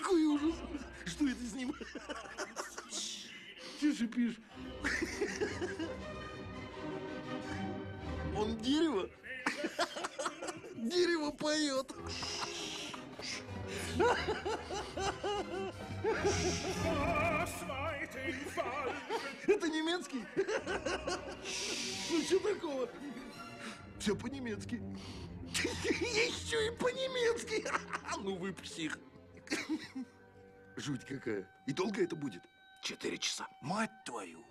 Какой ужас! Что это с ним? Тише шипишь? Он дерево? Дерево поет. Это немецкий? Ну что такого? Все по-немецки. Еще и по-немецки. Ну вы псих. Жуть какая. И долго это будет? Четыре часа. Мать твою!